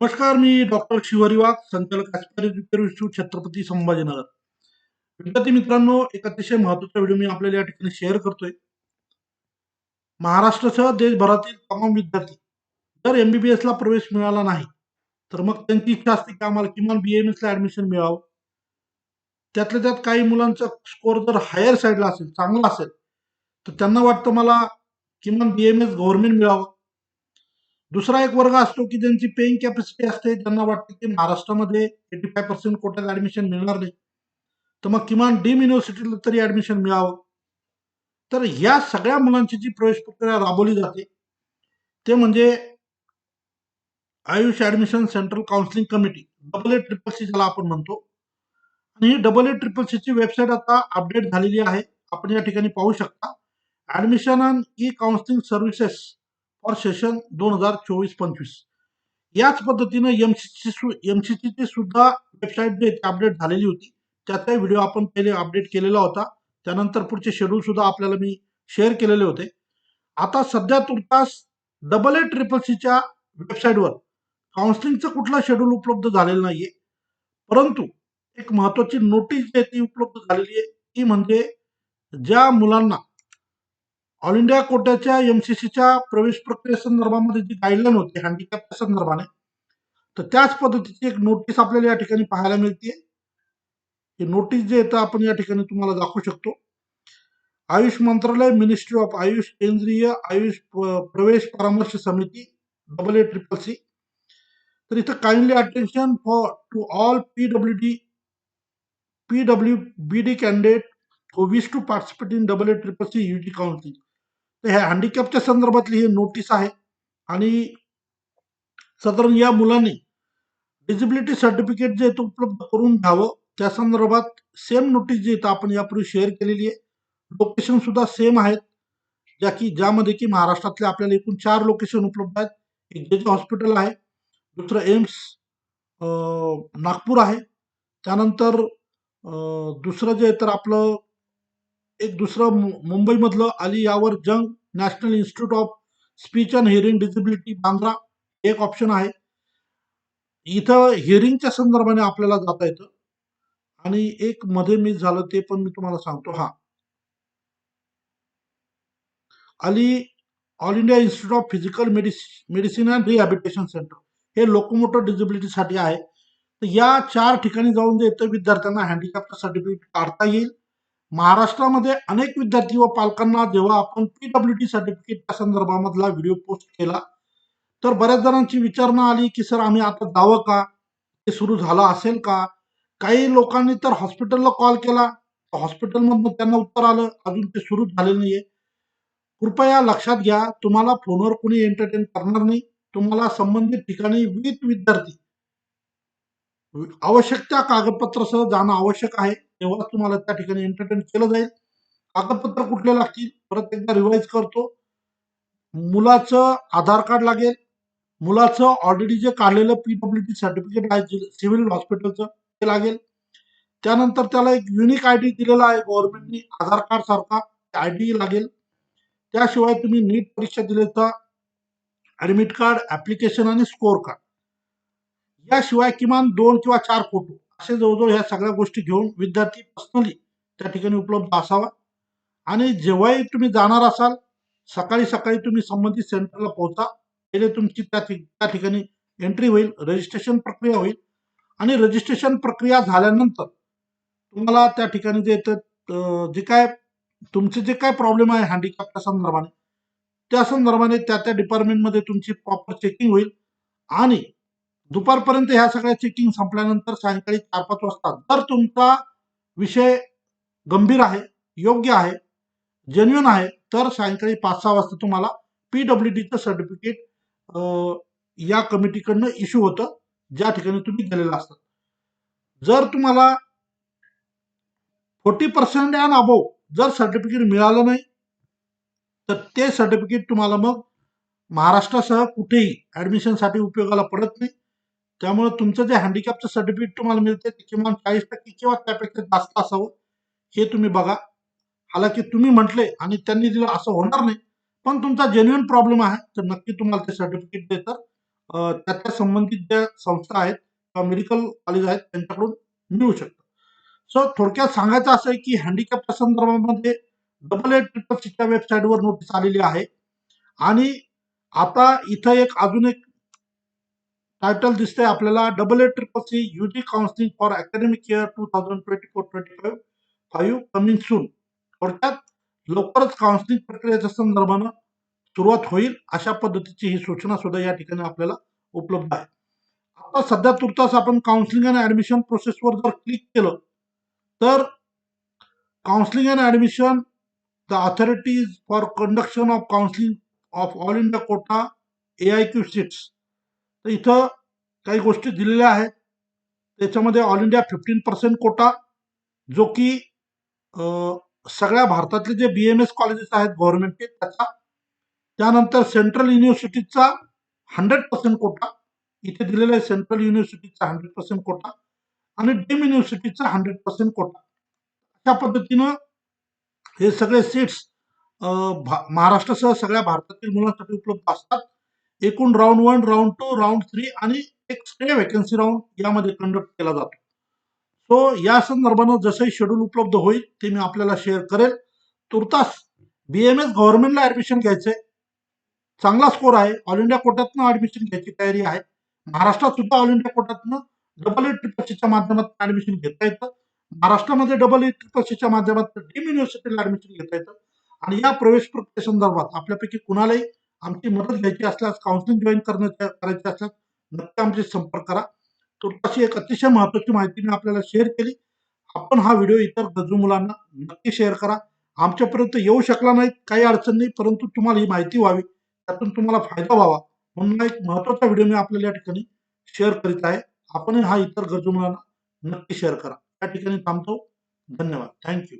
नमस्कार मी डॉक्टर शिवरी वाघ संचालक इन्स्टिट्यूट छत्रपती संभाजीनगर. विद्यार्थी मित्रांनो एक अतिशय महत्त्वाचा व्हिडिओ मी आपल्याला या ठिकाणी शेअर करतोय. महाराष्ट्रासह देशभरातील तमाम विद्यार्थी जर एमबीबीएस ला प्रवेश मिळाला नाही तर मग त्यांची इच्छा असते की आम्हाला किमान बीएमएस ला ऍडमिशन मिळावं. त्यातल्या त्यात काही मुलांचा स्कोर जर हायर साईडला असेल चांगला असेल तर त्यांना वाटतं मला किमान बीएमएस गव्हर्नमेंट मिळावं. दुसरा एक वर्ग असतो की ज्यांची पेइंग कॅपॅसिटी असते त्यांना वाटते की महाराष्ट्रामध्ये एटी फाय पर्सेंट कोट्यात ऍडमिशन मिळणार नाही. तर मग किमान डीम युनिव्हर्सिटीला तरी ऍडमिशन मिळावं. तर या सगळ्या मुलांची जी प्रवेश प्रक्रिया राबवली जाते ते म्हणजे AYUSH admission central counselling committee double A triple C ज्याला आपण म्हणतो. आणि ही डबल ए ट्रिपल सी ची वेबसाईट आता अपडेट झालेली आहे. आपण या ठिकाणी पाहू शकता. Admission and E counselling services और सेशन दोन हजार चोवीस पंचवीस. याच पद्धतीनं सी एमसीची सुद्धा वेबसाईट जे अपडेट झालेली होती. त्याचा व्हिडिओ आपण पहिले अपडेट केलेला होता. त्यानंतर पुढचे शेड्यूल सुद्धा आपल्याला मी शेअर केलेले होते. आता सध्या तुर्तास डबल ए ट्रिपल सीच्या वेबसाईटवर काउन्सिलिंगचं कुठला शेड्यूल उपलब्ध झालेलं नाहीये. परंतु एक महत्वाची नोटीस जी आहे ती उपलब्ध झालेली आहे ती म्हणजे ज्या मुलांना ऑल इंडिया कोट्याच्या एमसीसीच्या प्रवेश प्रक्रियेसंदर्भामध्ये जी गाईडलाईन होती हँडिकॅपच्या संदर्भाने तर त्याच पद्धतीची एक नोटीस आपल्याला या ठिकाणी पाहायला मिळते ही नोटीस जे येतं आपण या ठिकाणी तुम्हाला दाखवू शकतो. आयुष मंत्रालय मिनिस्ट्री ऑफ आयुष केंद्रीय आयुष प्रवेश परामर्श समिती डबल ए ट्रिपल सी तर इथं kindly attention for to all P W D P W B D candidate who wish to participate in double A triple C UG counselling तर ह्या हँडिकॅपच्या संदर्भातली ही नोटीस आहे. आणि साधारण या मुलांनी डिजिबिलिटी सर्टिफिकेट जे आहे उपलब्ध करून घ्यावं त्या संदर्भात सेम नोटीस जी इथं आपण यापूर्वी शेअर केलेली आहे. लोकेशन सुद्धा सेम आहेत. ज्या की ज्यामध्ये की महाराष्ट्रातले आपल्याला एकूण चार लोकेशन उपलब्ध आहेत. एक जे जे हॉस्पिटल आहे दुसरं एम्स नागपूर आहे. त्यानंतर दुसरं जे आहे तर आपलं एक दुसरं मुंबईमधलं Ali Yavar Jung national institute of speech and hearing disability Bandra एक ऑप्शन आहे. इथं हिअरिंगच्या संदर्भाने आपल्याला जाता येतं. आणि एक मध्ये मिस झालं ते पण मी तुम्हाला सांगतो. हा. Ali all India institute of physical medicine and rehabilitation centre हे लोकोमोटर डिसेबिलिटीसाठी आहे. तर या चार ठिकाणी जाऊन जे येतं विद्यार्थ्यांना हँडिकॅपचं सर्टिफिकेट काढता येईल. महाराष्ट्रामध्ये अनेक विद्यार्थी व पालकांना जेव्हा आपण पीडब्ल्यू डी सर्टिफिकेटच्या संदर्भामधला व्हिडिओ पोस्ट केला तर बऱ्याच जणांची विचारणा आली की सर आम्ही आता जावं का? ते सुरू झालं असेल का? काही लोकांनी तर हॉस्पिटलला कॉल केला. हॉस्पिटलमधनं त्यांना उत्तर आलं अजून ते सुरू झालेलं नाहीये. कृपया लक्षात घ्या तुम्हाला फोनवर कोणी एंटरटेन करणार नाही. तुम्हाला संबंधित ठिकाणी विथ विद्यार्थी आवश्यक त्या कागदपत्रासह जाणं आवश्यक आहे. तेव्हाच तुम्हाला त्या ठिकाणी एंटरटेन केलं जाईल. कागदपत्र कुठले लागतील परत एकदा रिवाईज करतो. मुलाचं आधार कार्ड लागेल. मुलाचं ऑलरेडी जे काढलेलं पीडब्ल्यू डी सर्टिफिकेट आहे सिव्हिल हॉस्पिटलचं ते लागेल. त्यानंतर त्याला एक युनिक आय डी दिलेला आहे गव्हर्नमेंटनी आधार कार्ड सारखा आय डी लागेल. त्याशिवाय तुम्ही नीट परीक्षा दिलेचा ऍडमिट कार्ड ऍप्लिकेशन आणि स्कोअर कार्ड याशिवाय किमान दोन किंवा चार फोटो. असे जवळजवळ ह्या सगळ्या गोष्टी घेऊन विद्यार्थी पर्सनली त्या ठिकाणी उपलब्ध असावा. आणि जेव्हाही तुम्ही जाणार असाल सकाळी सकाळी तुम्ही संबंधित सेंटरला पोहोचा. पहिले तुमची त्या ठिक- त्या ठिकाणी एंट्री होईल रजिस्ट्रेशन प्रक्रिया होईल. आणि रजिस्ट्रेशन प्रक्रिया झाल्यानंतर तुम्हाला त्या ठिकाणी जे जे काय तुमचे जे काय प्रॉब्लेम आहे हँडिकॅपच्या संदर्भाने त्या संदर्भाने त्या त्या डिपार्टमेंटमध्ये तुमची प्रॉपर चेकिंग होईल. आणि दुपारपर्यंत ह्या सगळ्या चेकिंग संपल्यानंतर सायंकाळी चार पाच वाजता जर तुमचा विषय गंभीर आहे योग्य आहे जेन्युन आहे तर सायंकाळी पाच सहा वाजता तुम्हाला पीडब्ल्यू डीचं सर्टिफिकेट या कमिटीकडनं इश्यू होतं ज्या ठिकाणी तुम्ही गेलेला असतात. जर तुम्हाला फोर्टी पर्सेंट अँड अबोव जर सर्टिफिकेट मिळालं नाही तर ते सर्टिफिकेट तुम्हाला मग महाराष्ट्रासह कुठेही ऍडमिशनसाठी उपयोगाला पडत नाही. त्यामुळे तुमचं जे हँडिकॅपचं सर्टिफिकेट तुम्हाला मिळते ते किमान चाळीस टक्के किंवा त्यापेक्षा जास्त असावं हे तुम्ही बघा. हालाकी तुम्ही म्हटले आणि त्यांनी दिलं असं होणार नाही पण तुमचा जेन्युन प्रॉब्लेम आहे तर नक्की तुम्हाला ते सर्टिफिकेट देतात. त्याच्या संबंधित ज्या संस्था आहेत किंवा मेडिकल कॉलेज आहेत त्यांच्याकडून मिळू शकतं. सो थोडक्यात सांगायचं असं आहे की हँडिकॅपच्या संदर्भामध्ये डबल एट ट्रिपल सीच्या वेबसाईटवर नोटीस आलेली आहे. आणि आता इथं एक अजून एक टायटल दिसते आपल्याला double A triple C UG counselling for academic year two thousand twenty four twenty five five coming soon थोडक्यात लवकरच काउन्सिलिंग प्रक्रियेच्या संदर्भानं सुरुवात होईल अशा पद्धतीची ही सूचना सुद्धा या ठिकाणी आपल्याला उपलब्ध आहे. आता सध्या तुर्तास आपण काउन्सिलिंग आणि ऍडमिशन प्रोसेसवर जर क्लिक केलं तर counselling and admission the authorities for conduction of counselling of all India quota A I Q seats तर इथं काही गोष्टी दिलेल्या आहेत. त्याच्यामध्ये all India fifteen percent quota जो की सगळ्या भारतातले जे बी एम एस कॉलेजेस आहेत गव्हर्नमेंटचे त्याचा त्यानंतर सेंट्रल युनिव्हर्सिटीचा हंड्रेड पर्सेंट कोटा इथे दिलेला आहे सेंट्रल युनिव्हर्सिटीचा हंड्रेड पर्सेंट कोटा आणि डीम युनिव्हर्सिटीचा हंड्रेड पर्सेंट कोटा अशा पद्धतीनं हे सगळे सीट्स महाराष्ट्रासह सगळ्या भारतातील मुलांसाठी उपलब्ध असतात. एकूण round one round two round three आणि एक स्टे व्हॅकन्सी राऊंड यामध्ये कंडक्ट केला जातो. सो या संदर्भानं जसंही शेड्यूल उपलब्ध होईल ते मी आपल्याला शेअर करेल. तुर्तास बी एम एस गव्हर्नमेंटला ऍडमिशन घ्यायचंय. चांगला स्कोर आहे. ऑल इंडिया कोट्यातनं ऍडमिशन घ्यायची तयारी आहे. महाराष्ट्रात सुद्धा ऑल इंडिया कोट्यातनं डबल एट ट्रिपल सीच्या माध्यमातून ऍडमिशन घेता येतं. महाराष्ट्रामध्ये डबल एट ट्रिपल सीच्या माध्यमातून डीम युनिव्हर्सिटीला ऍडमिशन घेता येतं. आणि या प्रवेश प्रक्रिये संदर्भात आपल्यापैकी कुणालाही आमची मदत घ्यायची असल्यास काउन्सिलिंग जॉईन करण्याच्या करायची असल्यास नक्की आमचे संपर्क करा. तर अशी एक अतिशय महत्वाची माहिती मी आपल्याला शेअर केली. आपण हा व्हिडिओ इतर गरजू मुलांना नक्की शेअर करा. आमच्यापर्यंत येऊ शकला नाही काही अडचण नाही परंतु तुम्हाला ही माहिती व्हावी. त्यातून तुम्हाला फायदा व्हावा. म्हणून एक महत्त्वाचा व्हिडिओ मी आपल्याला या ठिकाणी शेअर करीत आहे. आपण हा इतर गरजू मुलांना नक्की शेअर करा. या ठिकाणी थांबतो. धन्यवाद. थँक्यू